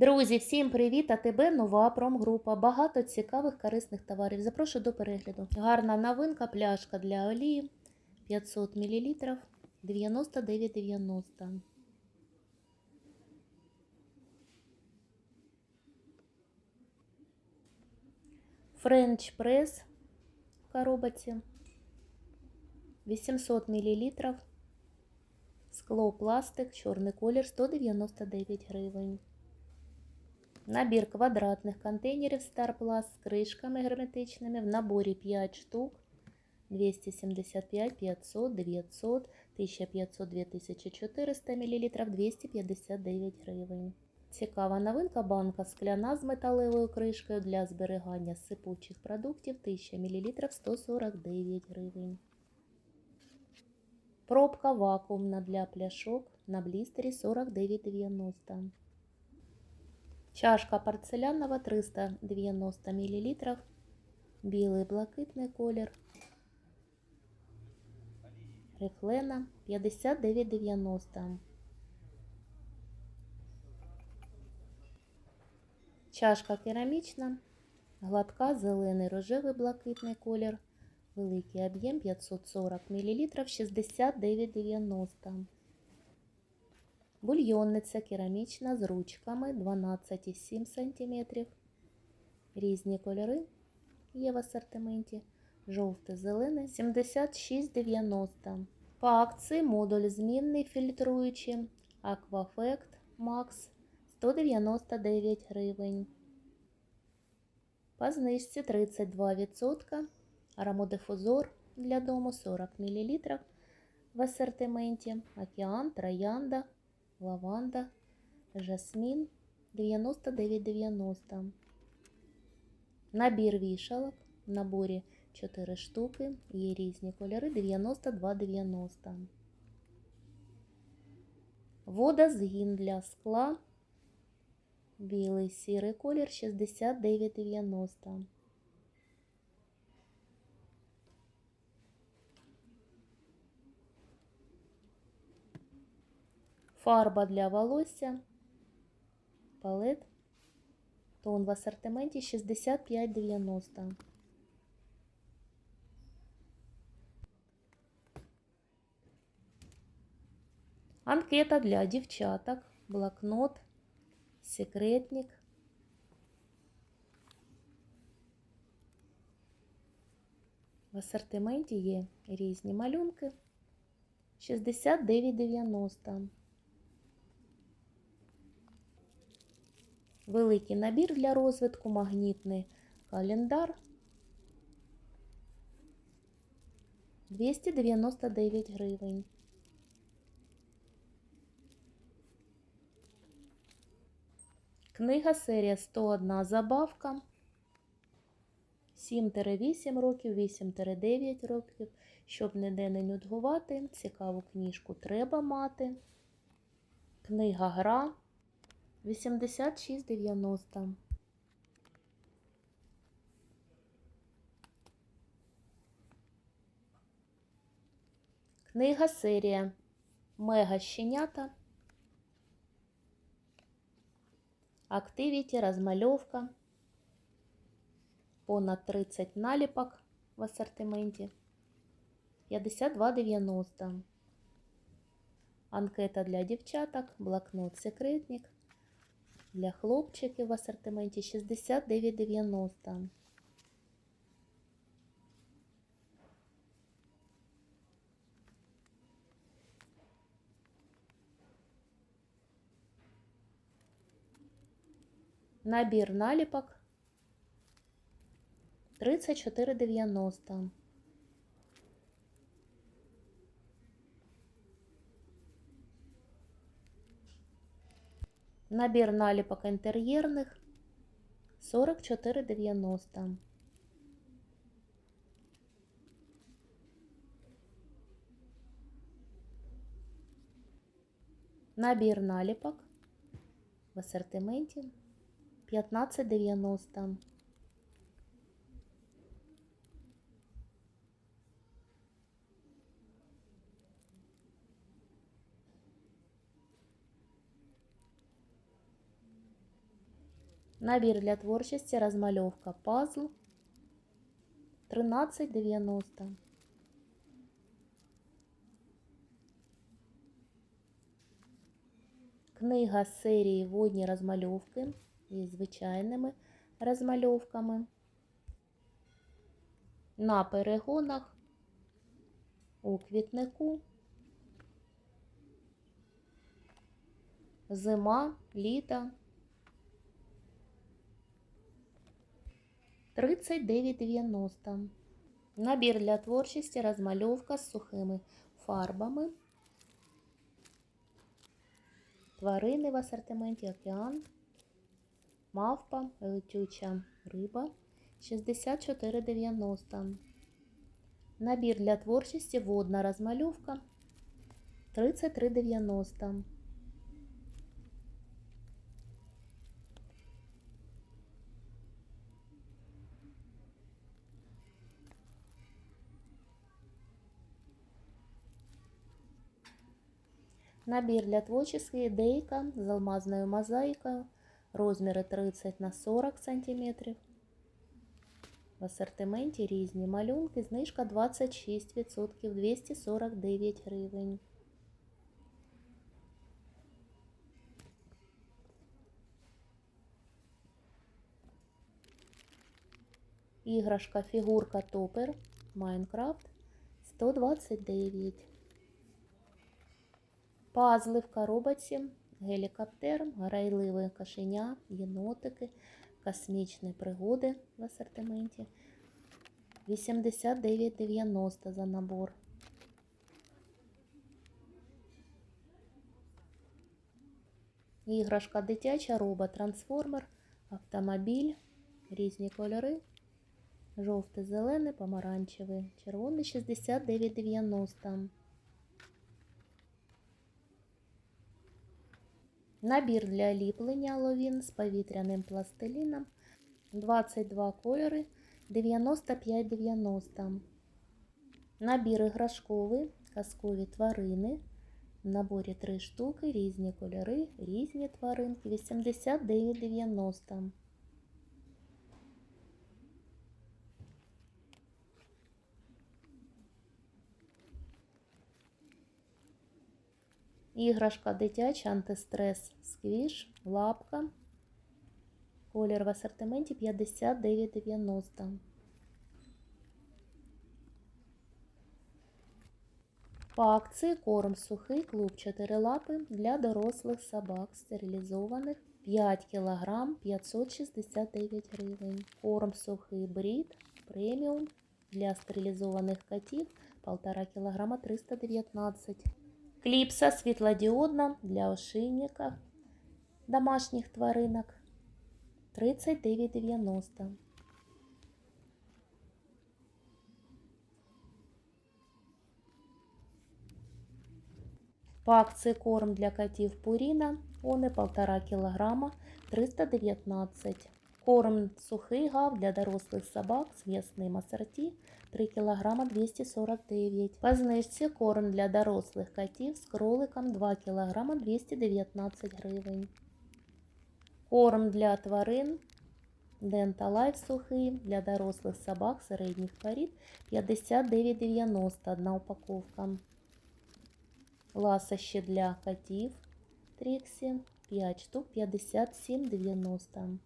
Друзі, всім привіт! А тебе нова промгрупа. Багато цікавих корисних товарів. Запрошую до перегляду. Гарна новинка, пляшка для олії 500 мл 99,90. Френч прес в коробці 800 мл. Скло пластик, чорний колір 199 гривень. Набір квадратних контейнерів Starplast з кришками герметичними в наборі 5 штук 275, 500, 900, 1500, 2400 мл 259 гривень. Цікава новинка банка скляна з металевою кришкою для зберігання сипучих продуктів 1000 мл 149 гривень. Пробка вакуумна для пляшок на блістері 49,90. Чашка порцелянова 390 мл. Білий блакитний колір. Рифлена 59,90. Чашка керамічна, гладка, зелений, рожевий блакитний колір. Великий об'єм 540 мл 69,90. Бульйонниця керамічна з ручками 12,7 см. Різні кольори є в асортименті. Жовте, зелене 76,90. По акції модуль змінний фільтруючий Aquafect Max 199 гривень. По знижці 32%. Аромодифузор для дому 40 мл. В асортименті Океан, Троянда, Лаванда, Жасмін 99,90. Набір вішалок. В наборі 4 штуки. Є різні кольори 92,90. Водозгін для скла. Білий сірий колір 69,90. Фарба для волосся. Палет. Тон в ассортименті 65,90. Анкета для дівчаток. Блокнот. Секретник. В асортименті є різні малюнки. 69,90. Великий набір для розвитку, магнітний календар 299 гривень. Книга серія 101 забавка. 7-8 років, 8-9 років. Щоб ніде не нудгувати, цікаву книжку треба мати. Книга гра 86,90. Книга серія Мега щенята. Активіті, розмальовка. Понад 30 наліпок в асортименті. 52,90. Анкета для дівчаток, блокнот секретник. Для хлопчиків в асортименті 69,90. Набір наліпок 34,90. Набір наліпок інтер'єрних 44,90. Набір наліпок в асортименті 15,90. Набір для творчості, розмальовка, пазл 13,90. Книга з серії Водні розмальовки із звичайними розмальовками. На перегонах у квітнику. Зима, літо. 39,90. Набір для творчості, розмальовка з сухими фарбами. Тварини в асортименті океан, мавпа, летюча риба 64,90. Набір для творчості водна розмальовка 33,90. Набір для творчості ідейка з алмазною мозаїкою. Розміри 30 на 40 см. В асортименті різні малюнки. Знижка 26%, 249 гривень. Іграшка фігурка топер Майнкрафт 129. Пазли в коробці, гелікоптер, грайливе кошеня, єнотики, космічні пригоди в асортименті. 89,90 за набор. Іграшка дитяча, робот, трансформер, автомобіль, різні кольори. Жовтий, зелений, помаранчевий, червоний 69,90. Набір для ліплення ловін з повітряним пластиліном 22 кольори 95,90. Набір іграшковий, казкові тварини. В наборі 3 штуки, різні кольори, різні тваринки 89,90. Іграшка дитяча, антистрес, сквіш, лапка. Колір в асортименті 59,90. По акції корм сухий клуб 4 лапи для дорослих собак стерилізованих 5 кг 569 гривень. Корм сухий брід преміум для стерилізованих котів 1,5 кг 319 Кліпса світлодіодна для ошейника домашніх тваринок 39,90. По акції корм для котів Пуріна, вони 1,5 кг 319 Корм сухий гав для дорослих собак з м'ясним асорті 3 кг 249 По знижці корм для дорослих котів з кроликом 2 кг 219 гривень. Корм для тварин Денталайф сухий для дорослих собак середніх порід 59,90 одна упаковка. Ласощі для котів Тріксі 5 штук 57,90.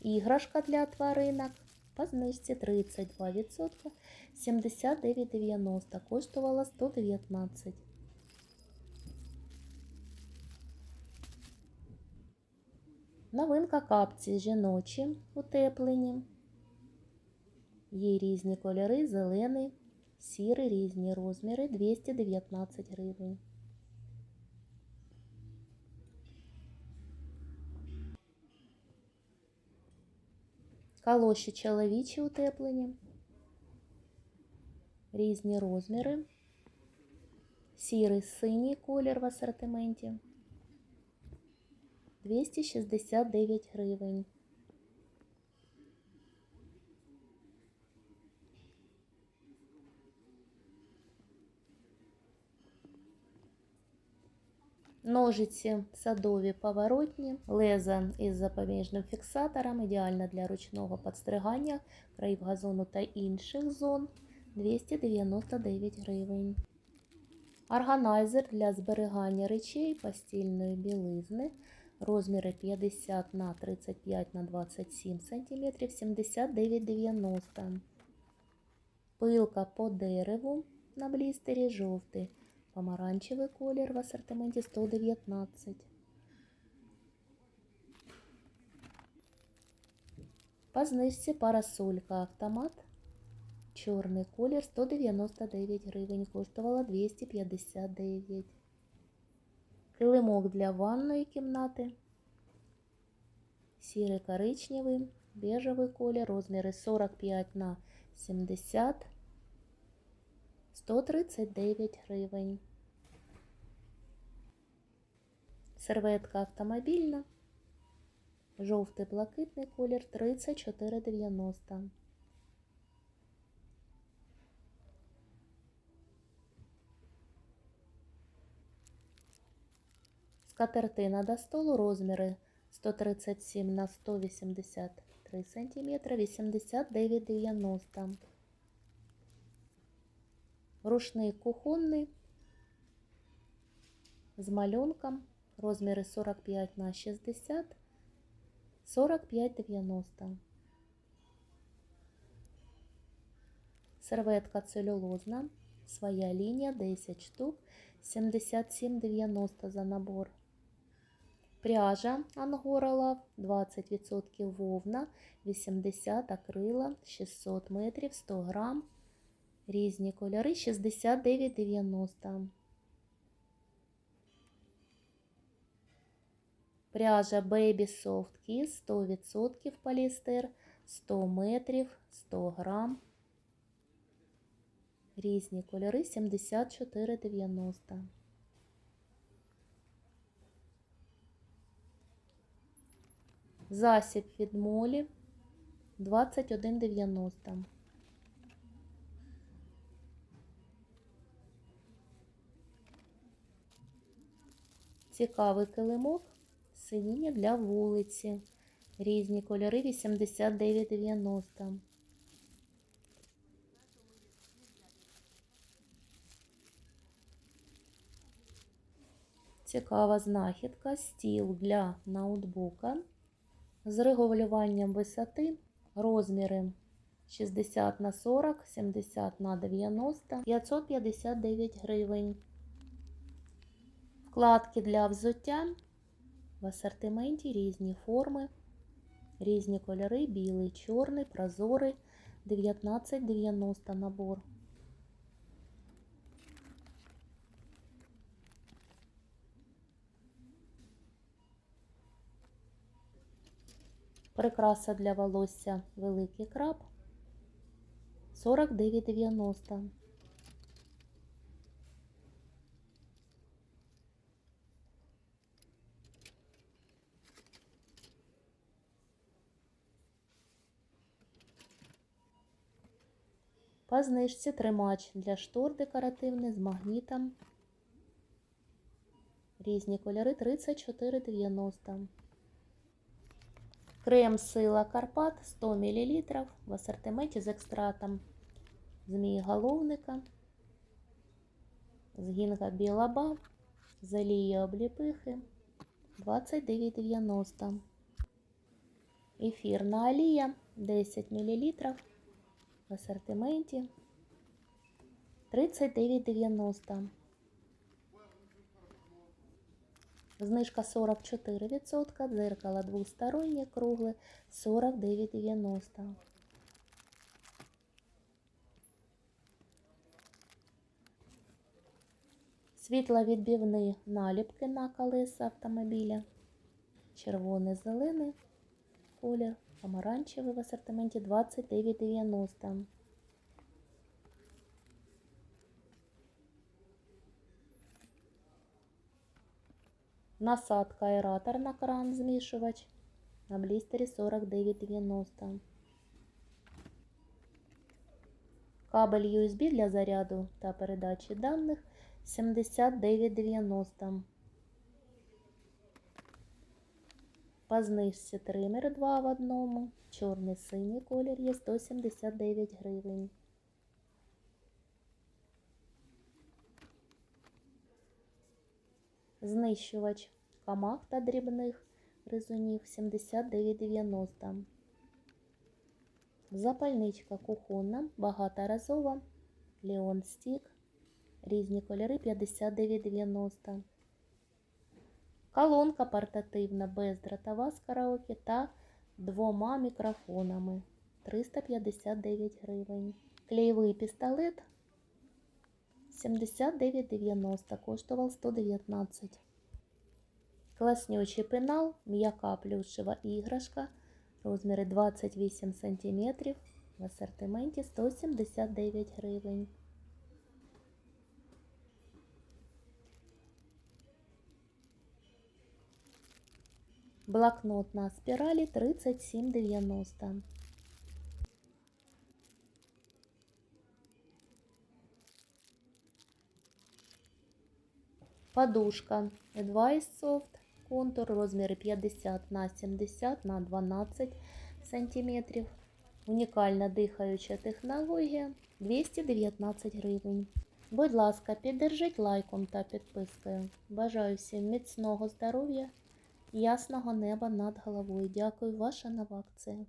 Іграшка для тваринок по знижці 32%, 79,90, коштувала 119. Новинка капці жіночі утеплені. Є різні кольори, зелений, сірий, різні розміри, 219 гривень. Калоші чоловічі утеплені, різні розміри, сірий синій колір в асортименті. 269 гривень. Ножиці садові поворотні, леза із запобіжним фіксатором, ідеально для ручного підстригання, країв газону та інших зон 299 гривень. Органайзер для зберігання речей постільної білизни. Розміри 50 на 35 на 27 см 79,90. Пилка по дереву на блістері жовтий. Помаранчевий колір в асортименті 119. По знижці парасолька автомат. Чорний колір 199 гривень. Коштувала 259. Килимок для ванної кімнати. Сірий коричневий, бежевий колір, розміри 45 на 70, 139 гривень. Серветка автомобільна. Жовтий блакитний колір 34,90. Скатертина до столу розміри 137 на 183 см 89,90. Рушник кухонний з малюнком розміри 45 на 60 45,90. Серветка целюлозна, своя лінія 10 штук, 77,90 за набор. Пряжа Ангора Лав 20% вовна, 80 акрила, 600 метрів, 100 грам. Різні кольори 69,90. Пряжа Baby Soft Kiss 100% поліестер, 100 метрів, 100 грам. Різні кольори 74,90. Засіб від молі 21,90. Цікавий килимок, сидіння для вулиці. Різні кольори 89,90. Цікава знахідка, стіл для ноутбука з регулюванням висоти, розміри 60 на 40, 70 на 90, 559 гривень. Вкладки для взуття в асортименті різні форми, різні кольори, білий, чорний, прозорий, 19,90 набор. Прикраса для волосся великий краб 49,90. По знижці тримач для штор декоративний з магнітом. Різні кольори 34,90. Крем Сила Карпат 100 мл в асортименті з екстратом змієголовника, з гінга білаба, з олії обліпихи 29,90. Ефірна олія 10 мл в асортименті 39,90. Знижка 44%, дзеркало двостороннє, кругле 49,90. Світловідбивні наліпки на колеса автомобіля. Червоний, зелений колір, помаранчевий в асортименті 29,90. Насадка аератор на кран змішувач на блістері 49,90. Кабель USB для заряду та передачі даних 79,90. По знижці тример 2 в одному. Чорний синій колір є 179 гривень. Знищувач камах та дрібних гризунів 79,90. Запальничка кухонна, багаторазова, Леон Стік, різні кольори 59,90. Колонка портативна бездротова з караоке та двома мікрофонами 359 гривень. Клеєвий пістолет 79,90 коштував 119. Класнючий пенал, м'яка плюшева іграшка, розміри 28 см, в асортименті 179 гривень. Блокнот на спіралі 37,90. Подушка Advice Soft контур розміри 50 на 70 на 12 сантиметрів. Унікальна дихаюча технологія 219 гривень. Будь ласка, піддержіть лайком та підпискою. Бажаю всім міцного здоров'я, ясного неба над головою. Дякую, ваша нова акція.